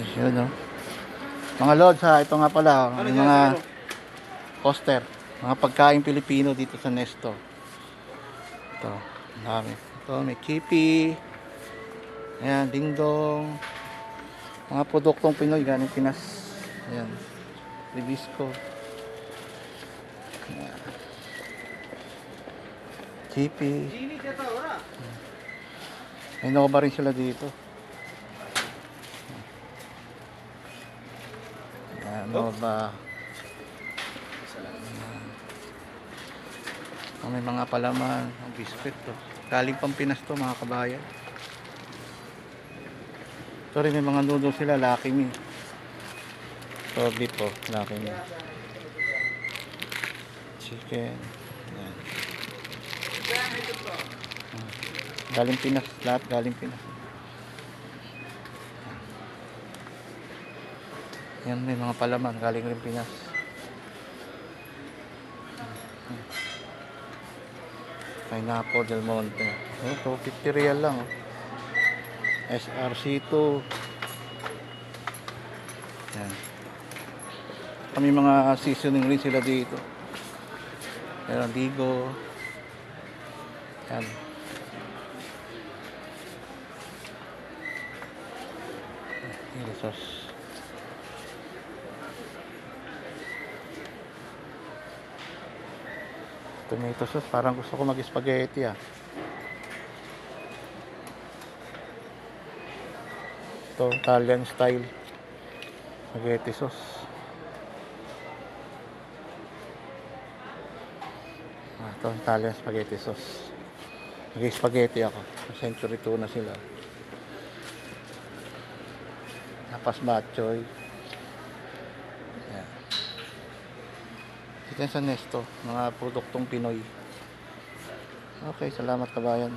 Yun, no? Mga lods ha, ito nga pala, Ano yung mga poster, mga pagkain Pilipino dito sa Nesto. Ito, ang dami. Ito, may kipi, ayan, dingdong, mga produktong Pinoy, galing Pinas. Ayan, Ribisco. Ayan. Kipi. May Nova rin sila dito. Ayan, Nova. Ayan. Oh, may mga palaman, ang biscuit to. Galing pang Pinas to mga kabayan. Sorry, may mga noodles sila, Lucky Me. So, beef po, Lucky Me. Chicken. Galing Pinas, lahat galing Pinas. Yan, may mga palaman, galing rin Pinas. Pineapple Del Monte. Oh, 250 real lang. Oh. SRC2. Yan. Kami mga seasoning rin sila dito. Meron ligo. Yan. Yung sauce. Tomato sauce. Parang gusto ko mag-spaghetti ah. Ito, Italian style. Spaghetti sauce. Ah, ito, Italian spaghetti sauce. Nag-spaghetti ako. Century 2 na sila. Tapas batchoy. Ayan. Ito yan sa Nesto. Mga produktong Pinoy. Okay, salamat kabayan.